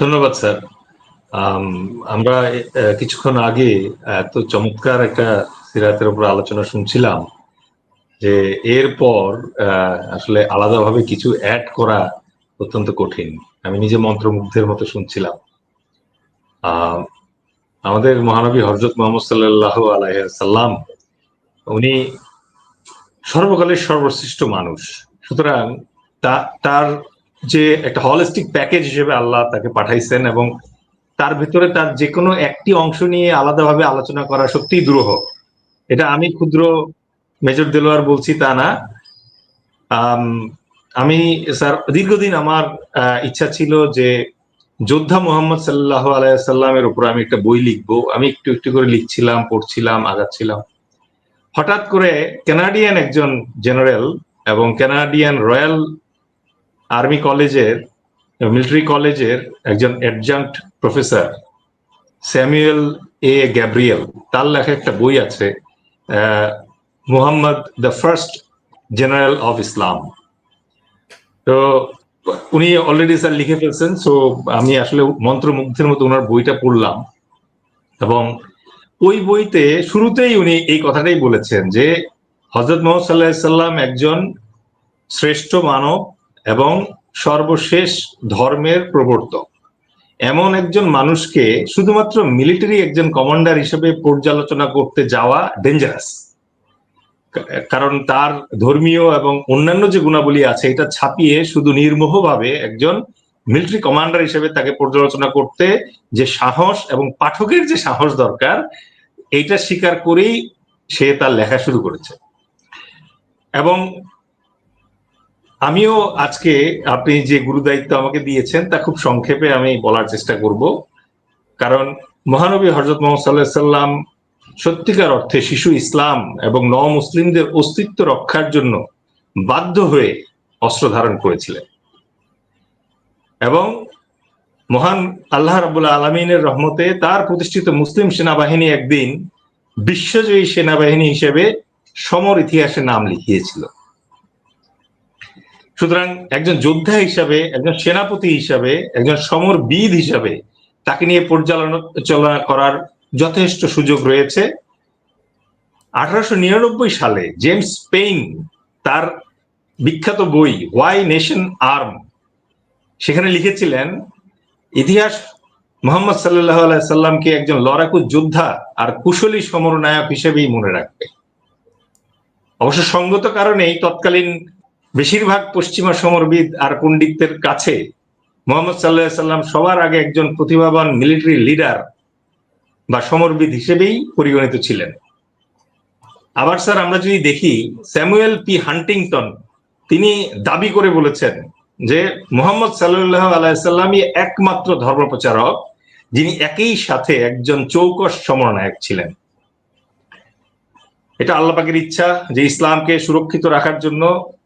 ধন্যবাদ, স্যার। আমরা কিছুক্ষণ আগে এত চমৎকার একটা সিরাতের উপর আলোচনা শুনছিলাম যে এরপর আসলে আলাদাভাবে কিছু অ্যাড করা অত্যন্ত কঠিন। আমি নিজে মন্ত্রমুগ্ধের মতো শুনছিলাম। আমাদের মহানবী হজরত মোহাম্মদ সাল্লাহ আলাইসাল্লাম উনি সর্বকালের সর্বশ্রেষ্ঠ মানুষ। সুতরাং তার যে একটা হলিস্টিক প্যাকেজ হিসেবে আল্লাহ তাকে পাঠাইছেন এবং তার ভিতরে তার যে কোনো একটি অংশ নিয়ে আলাদাভাবে আলোচনা করা সত্যিই দুরূহ। এটা আমি ক্ষুদ্র মেজর দেলোয়ার বলছি তা না। আম, স্যার দীর্ঘদিন আমার ইচ্ছা ছিল যে যোদ্ধা মোহাম্মদ সাল্লাহ আলাইসাল্লামের উপর আমি একটা বই লিখব। আমি একটু একটু করে লিখছিলাম পড়ছিলাম আগাচ্ছিলাম। হঠাৎ করে কানাডিয়ান একজন জেনারেল এবং কানাডিয়ান রয়্যাল আর্মি কলেজের, মিলিটারি কলেজের একজন adjunct professor Samuel A Gabriel. তার লেখা একটা বই আছে Muhammad the first general of Islam. তো উনি অলরেডি স্যার লিখে ফেলছেন সো আমি আসলে মন্ত্রমুগ্ধের মতো ওনার বইটা পড়লাম। এবং ওই বইতে শুরুতেই উনি এই কথাটাই বলেছেন যে হজরত মোহাম্মদ সাল্লাহ সাল্লাম একজন শ্রেষ্ঠ মানব এবং সর্বশেষ ধর্মের প্রবর্তক। এমন একজন মানুষকে শুধুমাত্র মিলিটারি একজন কমান্ডার হিসেবে পর্যালোচনা করতে যাওয়া ডেঞ্জারাস কারণ তার ধর্মীয় এবং অন্যান্য যে গুণাবলী আছে, এটা ছাপিয়ে শুধু নির্মোহভাবে একজন মিলিটারি কমান্ডার হিসেবে তাকে পর্যালোচনা করতে যে সাহস এবং পাঠকের যে সাহস দরকার, এইটা স্বীকার করেই সে তার লেখা শুরু করেছে। এবং আমিও আজকে আপনি যে গুরুদায়িত্ব আমাকে দিয়েছেন, তা খুব সংক্ষেপে আমি বলার চেষ্টা করব। কারণ মহানবী হজরত মোহাম্মদ সত্যিকার অর্থে শিশু ইসলাম এবং ন মুসলিমদের অস্তিত্ব রক্ষার জন্য বাধ্য হয়ে অস্ত্র ধারণ করেছিলেন। এবং মহান আল্লাহ রাবুল্লাহ আলমিনের রহমতে তার প্রতিষ্ঠিত মুসলিম সেনাবাহিনী একদিন বিশ্বজয়ী সেনাবাহিনী হিসেবে সমর ইতিহাসে নাম লিখিয়েছিল। সুতরাং একজন যোদ্ধা হিসাবে, একজন সেনাপতি হিসাবে, একজন সমরবিদ হিসাবে তাকে নিয়ে পর্যালোচনা করার যথেষ্ট সুযোগ রয়েছে। আঠারোশো নিরানব্বই সালে জেমস পেইন তার বিখ্যাত বই ওয়াই নেশন আর্ম সেখানে লিখেছিলেন, ইতিহাস মোহাম্মদ সাল্লাহ সাল্লামকে একজন লড়াকু যোদ্ধা আর কুশলী সমরনায়ক হিসেবেই মনে রাখবে। অবশ্য সঙ্গত কারণেই তৎকালীন বেশিরভাগ পশ্চিমা সমরবিদ আর পণ্ডিতদের কাছে মোহাম্মদ সাল্লাহ সাল্লাম সবার আগে একজন প্রতিভাবান মিলিটারি লিডার বা সমরবিদ হিসেবেই পরিগণিত ছিলেন। আবার স্যার, আমরা যদি দেখি, স্যামুয়েল পি হান্টিংটন, তিনি দাবি করে বলেছেন যে মোহাম্মদ সাল্লাহ আলাইসাল্লামই একমাত্র ধর্মপ্রচারক যিনি একই সাথে একজন চৌকস সমরনায়ক ছিলেন। এটা আল্লাহ পাকের ইচ্ছা যে ইসলামকে সুরক্ষিত রাখার জন্য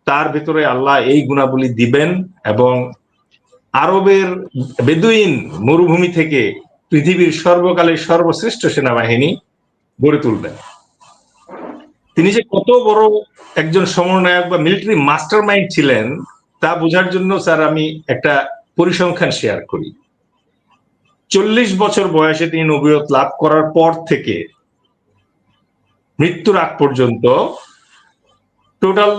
তার ভিতরে আল্লাহ এই গুণাবলী দিবেন এবং আরবের বেদুইন মরুভূমি থেকে পৃথিবীর সর্বকালের সর্বশ্রেষ্ঠ সেনাবাহিনী গড়ে তুলবেন। তিনি যে কত বড় একজন সমন্বয়ক বা মিলিটারি মাস্টার মাইন্ড ছিলেন, তা বোঝার জন্য স্যার আমি একটা পরিসংখ্যান শেয়ার করি। চল্লিশ বছর বয়সে তিনি নবীয়ত লাভ করার পর থেকে মৃত্যুর আগ পর্যন্ত টোটাল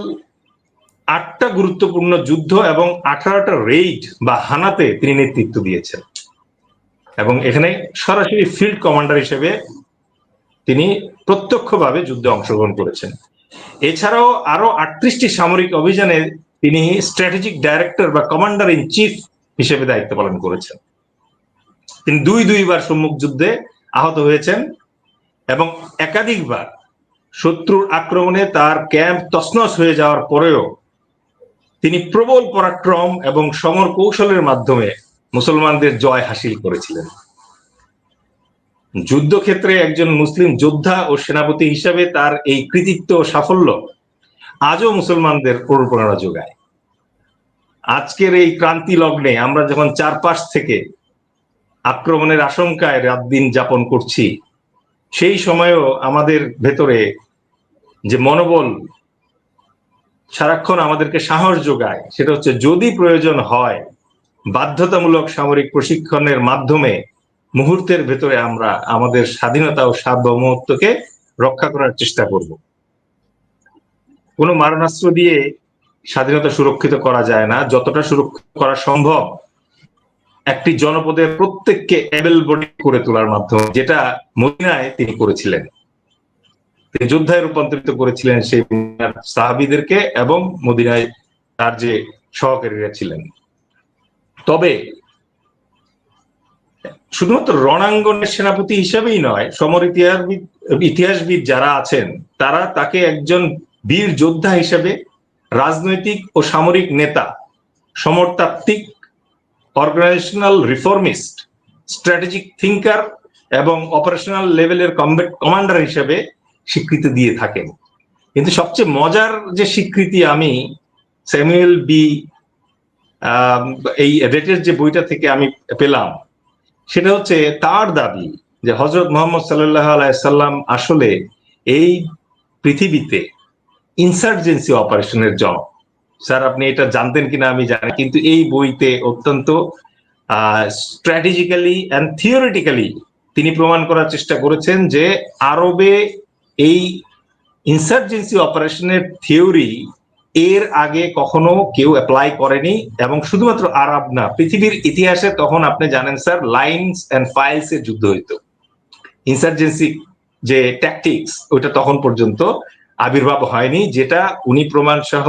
আটটা গুরুত্বপূর্ণ যুদ্ধ এবং আঠারোটা রেইড বা হানাতে তিনি নেতৃত্ব দিয়েছেন। এবং এখানে সরাসরি ফিল্ড কমান্ডার হিসেবে তিনি প্রত্যক্ষভাবে যুদ্ধে অংশগ্রহণ করেছেন। এছাড়াও আরও আটত্রিশটি সামরিক অভিযানে তিনি স্ট্র্যাটেজিক ডাইরেক্টর বা কমান্ডার ইন চিফ হিসেবে দায়িত্ব পালন করেছেন। তিনি দুই দুইবার সম্মুখ যুদ্ধে আহত হয়েছেন এবং একাধিকবার শত্রুর আক্রমণে তার ক্যাম্প তছনছ হয়ে যাওয়ার পরেও তিনি প্রবল পরাক্রম এবং সমর কৌশলের মাধ্যমে মুসলমানদের জয় হাসিল করেছিলেন। যুদ্ধক্ষেত্রে একজন মুসলিম যোদ্ধা ও সেনাপতি হিসাবে তার এই কৃতিত্ব ও সাফল্য আজও মুসলমানদের অনুপ্রেরণা যোগায়। আজকের এই ক্রান্তি লগ্নে আমরা যখন চারপাশ থেকে আক্রমণের আশঙ্কায় রাত দিন যাপন করছি, সেই সময়েও আমাদের ভেতরে যে মনোবল সারাক্ষণ আমাদেরকে সাহস যোগায়। সেটা হচ্ছে যদি প্রয়োজন হয়, বাধ্যতামূলক সামরিক প্রশিক্ষণের মাধ্যমে মুহূর্তের ভেতরে আমরা আমাদের স্বাধীনতা ও সার্বভৌমত্বকে রক্ষা করার চেষ্টা করব। কোনো মারণাস্ত্র দিয়ে স্বাধীনতা সুরক্ষিত করা যায় না। যতটা সুরক্ষিত করা সম্ভব, একটি জনপদের প্রত্যেককে এবেল বডি করে তোলার মাধ্যমে, যেটা মদিনায় তিনি করেছিলেন। যোদ্ধায় রূপান্তরিত করেছিলেন সেই সাহাবিদেরকে এবং মদিনায় তার যে সহকারীরা ছিলেন। তবে শুধুমাত্র রণাঙ্গনের সেনাপতি হিসেবেই নয় সমর ইতিহাসবিদ ইতিহাসবিদ যারা আছেন, তারা তাকে একজন বীর যোদ্ধা হিসেবে, রাজনৈতিক ও সামরিক নেতা, সমরতাত্ত্বিক অর্গানাইজেশনাল রিফর্মিস্ট স্ট্র্যাটেজিক থিঙ্কার এবং অপারেশনাল লেভেলের কমান্ডার হিসেবে স্বীকৃতি দিয়ে থাকেন। কিন্তু সবচেয়ে মজার যে স্বীকৃতি আমি, স্যামুয়েল বি এই রেটের যে বইটা থেকে আমি পেলাম, সেটা হচ্ছে তার দাবি যে হজরত মোহাম্মদ সাল্লাহ আলাইসাল্লাম আসলে এই পৃথিবীতে ইনসার্জেন্সি অপারেশনের জনক। স্যার, আপনি এটা জানতেন কিনা আমি জানি, কিন্তু এই বইতে অত্যন্ত স্ট্র্যাটেজিক্যালি অ্যান্ড থিওরিটিক্যালি তিনি প্রমাণ করার চেষ্টা করেছেন যে আরবে এই ইনসার্জেন্সি অপারেশনের থিওরি এর আগে কখনো কেউ অ্যাপ্লাই করেনি এবং শুধুমাত্র আরব না, পৃথিবীর ইতিহাসে তখন আপনি জানেন স্যার লাইনস অ্যান্ড ফাইলস এর যুদ্ধ হইত। ইনসার্জেন্সি যে ট্যাকটিক্স ওইটা তখন পর্যন্ত আবির্ভাব হয়নি, যেটা উনি প্রমাণ সহ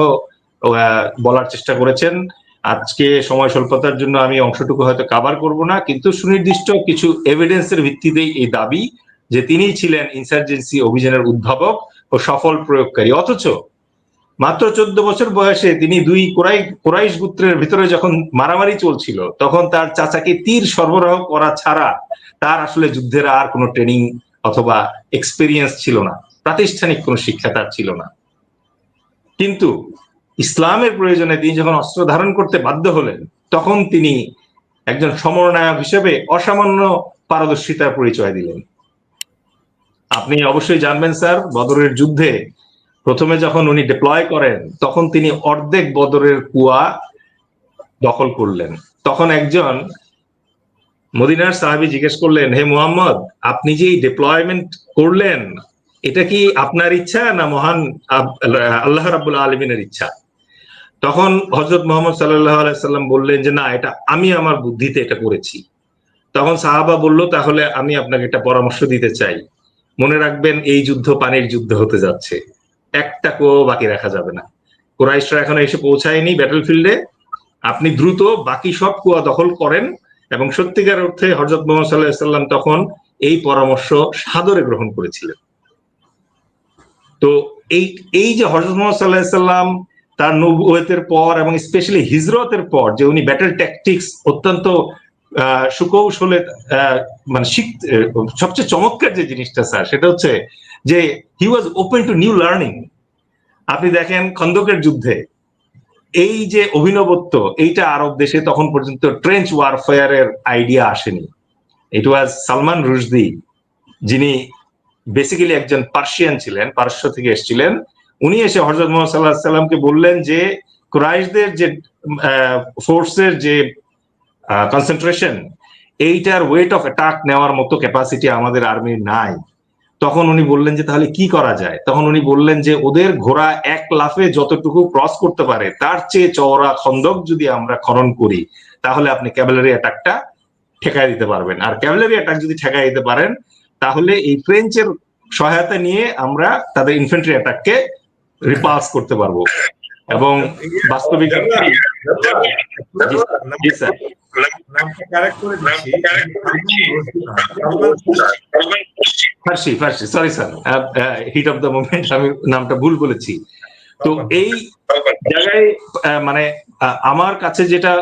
বলার চেষ্টা করেছেন। আজকে সময় স্বল্পতার জন্য আমি অংশটুকু হয়তো কাভার করব না, কিন্তু সুনির্দিষ্ট কিছু এভিডেন্সের ভিত্তিতেই এই দাবি যে তিনি ছিলেন ইনসার্জেন্সি অভিযানের উদ্ভাবক ও সফল প্রয়োগকারী। অথচ মাত্র চোদ্দ বছর বয়সে তিনি দুই কোরাই কোরাইশ গুত্রের ভিতরে যখন মারামারি চলছিল, তখন তার চাচাকে তীর সরবরাহ করা ছাড়া তার আসলে যুদ্ধের আর কোনো ট্রেনিং অথবা এক্সপিরিয়েন্স ছিল না। প্রাতিষ্ঠানিক কোনো শিক্ষা তার ছিল না। কিন্তু ইসলামের প্রয়োজনে তিনি যখন অস্ত্র ধারণ করতে বাধ্য হলেন, তখন তিনি একজন সমরনায়ক হিসেবে অসামান্য পারদর্শিতার পরিচয় দিলেন। আপনি অবশ্যই জানবেন, স্যার, বদরের যুদ্ধে প্রথমে যখন উনি ডিপ্লয় করেন, তখন তিনি অর্ধেক বদরের কুয়া দখল করলেন। তখন একজন মদিনার সাহাবি জিজ্ঞেস করলেন, হে মোহাম্মদ, আপনি যে ডিপ্লয়মেন্ট করলেন, এটা কি আপনার ইচ্ছা না মহান আল্লাহ রাবুল আলমিনের ইচ্ছা? তখন হজরত মোহাম্মদ সাল্লাহ আলাইসাল্লাম বললেন যে, না, এটা আমি আমার বুদ্ধিতে এটা করেছি। তখন সাহাবা বলল, তাহলে আমি আপনাকে একটা পরামর্শ দিতে চাই। মনে রাখবেন, এই যুদ্ধ পানির যুদ্ধ হতে যাচ্ছে। একটা কো বাকি রাখা যাবে না। কোরাইশরা এখনও এসে পৌঁছায়নি ব্যাটল ফিল্ডে আপনি দ্রুত বাকি সব কুয়া দখল করেন এবং সত্যিকার অর্থে হজরত মোহাম্মদ সাল্লাহ তখন এই পরামর্শ সাদরে গ্রহণ করেছিলেন। তো এই এই যে হজরত মোহাম্মদ সাল্লাহ সাল্লাম তার নবুয়েতের পর এবং স্পেশালি হিজরতের পর যে উনি ব্যাটল ট্যাকটিক্স অত্যন্ত সুকৌশলে মানে সবচেয়ে চমৎকার যে জিনিসটা স্যার, সেটা হচ্ছে যে he was open to new learning আপনি দেখেন খন্দকের যুদ্ধে, এই যে অভিনবত্ব, এইটা আরব দেশে তখন পর্যন্ত ট্রেঞ্চ ওয়ারফেয়ারের আইডিয়া আসেনি। ইট ওয়াজ সালমান রুশদি যিনি বেসিক্যালি একজন পার্সিয়ান ছিলেন, পারস্য থেকে এসেছিলেন। উনি এসে হজরত মোহাম্মদ সাল্লাহ সাল্লামকে বললেন যে ক্রাইশদের যে ফোর্সের যে কনসেন্ট্রেশন এইটার ওয়েট অফ অ্যাটাক নেওয়ার মতো ক্যাপাসিটি আমাদের আর্মির নাই। তখন উনি বললেন যে, তাহলে কি করা যায়? তখন উনি বললেন যে, ওদের ঘোড়া এক লাফে যতটুকু ক্রস করতে পারে, তার চেয়ে চওড়া খন্দক যদি আমরা খনন করি, তাহলে আপনি ক্যাভেলারি অ্যাটাকটা ঠেকাই দিতে পারবেন। আর ক্যাভেলারি অ্যাটাক যদি ঠেকাই দিতে পারেন, তাহলে এই ফ্রেঞ্চের সহায়তা নিয়ে আমরা তাদের ইনফেন্ট্রি অ্যাটাককে রিপাস করতে পারব। এবং বাস্তবিক Farsi Farsi sorry sir heat of the moment আমি নামটা ভুল বলেছি। তো এই জায়গায় মানে আমার কাছে যেটা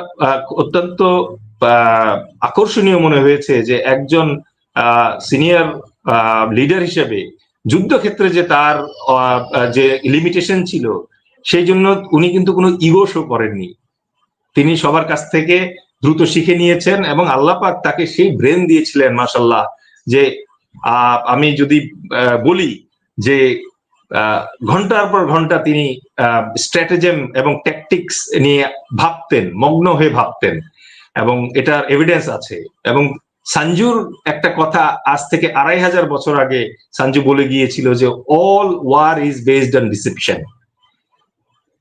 অত্যন্ত আকর্ষণীয় মনে হয়েছে যে একজন সিনিয়র লিডার হিসেবে যুদ্ধক্ষেত্রে যে তার যে লিমিটেশন ছিল সেই জন্য উনি কিন্তু কোনো ইগো শো করেননি। তিনি সবার কাছ থেকে দ্রুত শিখে নিয়েছেন এবং আল্লাহ পাক তাকে সেই ব্রেন দিয়েছিলেন মাসাল্লাহ যে আমি যদি বলি যে ঘণ্টার পর ঘণ্টা তিনি স্ট্র্যাটেজেম এবং ট্যাকটিক্স নিয়ে ভাবতেন, মগ্ন হয়ে ভাবতেন এবং এটার এভিডেন্স আছে এবং সঞ্জুর একটা কথা আজ থেকে আড়াই হাজার বছর আগে সঞ্জু বলে গিয়েছিল যে all war is based on deception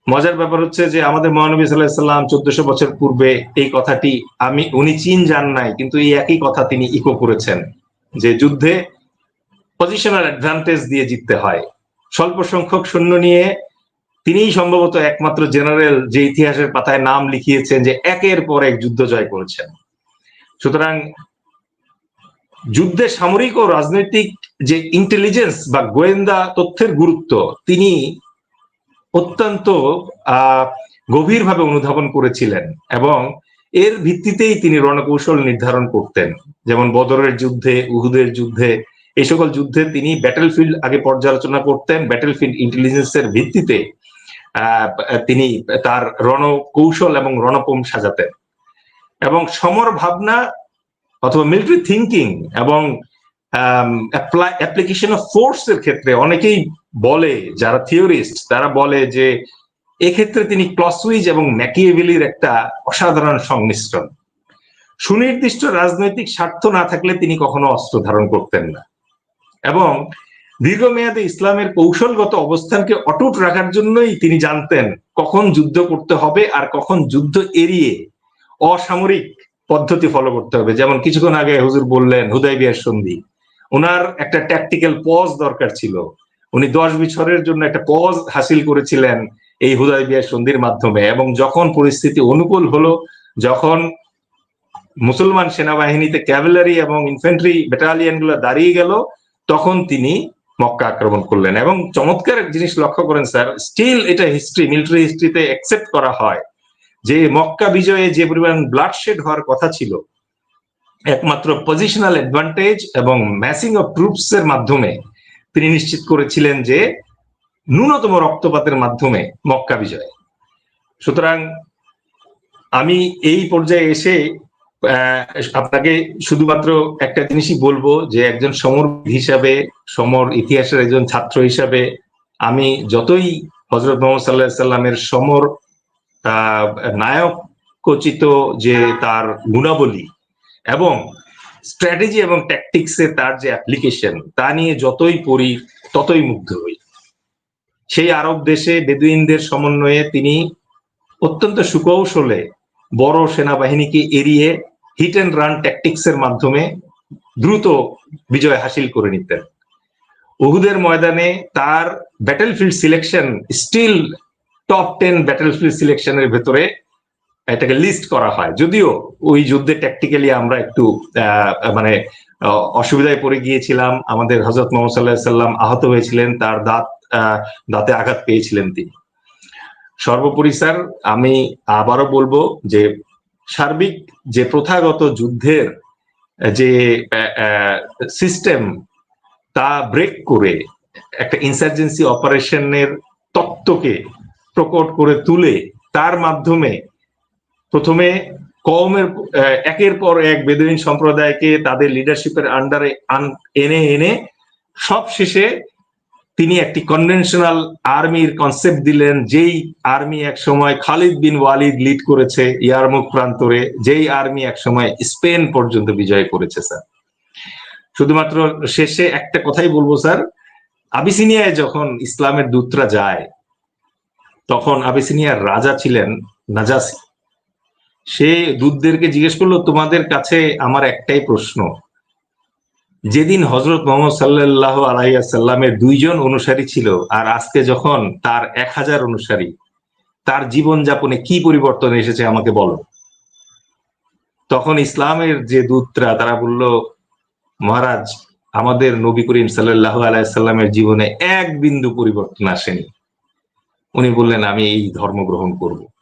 মজার ব্যাপার হচ্ছে যে আমাদের মহানবী সাল্লাহাম চোদ্দশো বছর পূর্বে এই কথাটি আমি, উনি চীন যান নাই, কিন্তু এই একই কথা তিনি ইকো করেছেন, যে যুদ্ধে পজিশনাল অ্যাডভান্টেজ দিয়ে জিততে হয়। স্বল্প সংখ্যক সৈন্য নিয়ে তিনিই সম্ভবত একমাত্র জেনারেল যে ইতিহাসের পাতায় নাম লিখিয়েছেন যে একের পর এক যুদ্ধ জয় করেছেন। সুতরাং যুদ্ধে সামরিক ও রাজনৈতিক যে ইন্টেলিজেন্স বা গোয়েন্দা তথ্যের গুরুত্ব, তিনি অত্যন্ত গভীরভাবে অনুধাবন করেছিলেন এবং এর ভিত্তিতেই তিনি রণকৌশল নির্ধারণ করতেন। যেমন বদরের যুদ্ধে, উহুদের যুদ্ধে, এই সকল যুদ্ধে তিনি ব্যাটেলফিল্ড আগে পর্যালোচনা করতেন ব্যাটেল ব্যাটেলফিল্ড ইন্টেলিজেন্সের ভিত্তিতে তিনি তার রণকৌশল এবং রণপম সাজাতেন। এবং সমর ভাবনা অথবা মিলিটারি থিঙ্কিং এবং অ্যাপ্লিকেশন অফ ফোর্স এর ক্ষেত্রে অনেকেই বলে, যারা থিওরিস্ট তারা বলে যে এক্ষেত্রে তিনি ক্লসউইজ এবং ম্যাকিয়েভিলির একটা অসাধারণ সংমিশ্রণ। সুনির্দিষ্ট রাজনৈতিক স্বার্থ না থাকলে তিনি কখনো অস্ত্র ধারণ করতেন না। এবং দীর্ঘমেয়াদে ইসলামের কৌশলগত অবস্থানকে অটুট রাখার জন্যই তিনি জানতেন কখন যুদ্ধ করতে হবে আর কখন যুদ্ধ এড়িয়ে অসামরিক পদ্ধতি ফলো করতে হবে। যেমন কিছুক্ষণ আগে হুজুর বললেন হুদাই বিয়ার সন্ধি। ওনার একটা ট্যাকটিক্যাল পজ দরকার ছিল। উনি দশ বছরের জন্য একটা পজ হাসিল করেছিলেন এই হুদাই বিয়ার সন্ধির মাধ্যমে। এবং যখন পরিস্থিতি অনুকূল হলো, যখন মুসলমান সেনাবাহিনীতে ক্যাভেলারি এবং ইনফেন্ট্রি ব্যাটালিয়নগুলো দাঁড়িয়ে গেল, তখন তিনি মক্কা আক্রমণ করলেন। এবং চমৎকার জিনিস লক্ষ্য করেন স্যার স্টিল এটা হিস্ট্রি মিলিটারি হিস্ট্রিতে অ্যাকসেপ্ট করা হয় যে মক্কা বিজয়ে যে পরিমাণ ব্লাডশেড হওয়ার কথা ছিল, একমাত্র পজিশনাল অ্যাডভান্টেজ এবং ম্যাসিং অফ ট্রুপস এর মাধ্যমে তিনি নিশ্চিত করেছিলেন যে ন্যূনতম রক্তপাতের মাধ্যমে মক্কা বিজয়। সুতরাং আমি এই পর্যায়ে এসে আপনাকে শুধুমাত্র একটা জিনিসই বলব যে একজন সমর হিসাবে, সমর ইতিহাসের একজন ছাত্র হিসাবে আমি যতই হজরত মোহাম্মদ সাল্লাহ সাল্লামের সমর নায়ক কচিত যে তার গুণাবলী এবং স্ট্র্যাটেজি এবং ট্যাকটিক্সে তার যে অ্যাপ্লিকেশন তা নিয়ে যতই পড়ি, ততই মুগ্ধ হই। সেই আরব দেশে বেদুইনদের সমন্বয়ে তিনি অত্যন্ত সুকৌশলে বড় সেনাবাহিনীকে এড়িয়ে হিট অ্যান্ড রান ট্যাকটিক্স এর মাধ্যমে দ্রুত বিজয় হাসিল করে নিতেন। উহুদের ময়দানে তার battlefield selection still top ten battlefield সিলেকশনের ভেতরে এটাকে লিস্ট করা হয়। যদিও ওই যুদ্ধে ট্যাকটিক্যালি আমরা একটু মানে অসুবিধায় পড়ে গিয়েছিলাম। আমাদের হজরত মোহাম্মদ সাল্লাহ আহত হয়েছিলেন। তার দাঁত দাঁতে আঘাত পেয়েছিলেন তিনি। সর্বোপরি স্যার, আমি আবারও বলব যে সার্বিক যে প্রথাগত যুদ্ধের, যে সিস্টেম তা ব্রেক করে একটা ইনসার্জেন্সি অপারেশনের তত্ত্বকে প্রকট করে তুলে তার মাধ্যমে প্রথমে কমের একের পর এক বেদুইন সম্প্রদায়কে তাদের লিডারশিপের আন্ডারে এনে এনে সব শেষে তিনি একটি কনভেনশনাল আর্মির কনসেপ্ট দিলেন, যেই আর্মি এক সময় খালিদ বিন ওয়ালিদ লিড করেছে ইয়ারমুখ প্রান্তরে, যেই আর্মি এক সময় স্পেন পর্যন্ত বিজয় করেছে, স্যার। শুধুমাত্র শেষে একটা কথাই বলব, স্যার। আবিসিনিয়ায় যখন ইসলামের দূতরা যায়, তখন আবিসিনিয়ার রাজা ছিলেন নাজাসি। সে দূতদেরকে জিজ্ঞেস করল, তোমাদের কাছে আমার একটাই প্রশ্ন। যেদিন হজরত মোহাম্মদ সাল্লাহ আলাইসাল্লামের দুইজন অনুসারী ছিল আর আজকে যখন তার এক হাজার অনুসারী, তার জীবন যাপনে কি পরিবর্তন এসেছে আমাকে বলো। তখন ইসলামের যে দূতরা, তারা বলল, মহারাজ, আমাদের নবী করিম সাল্লাহ আলাইসাল্লামের জীবনে এক বিন্দু পরিবর্তন আসেনি। উনি বললেন, আমি এই ধর্ম গ্রহণ করব।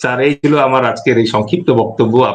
স্যার এই ছিল আমার আজকের এই সংক্ষিপ্ত বক্তব্য।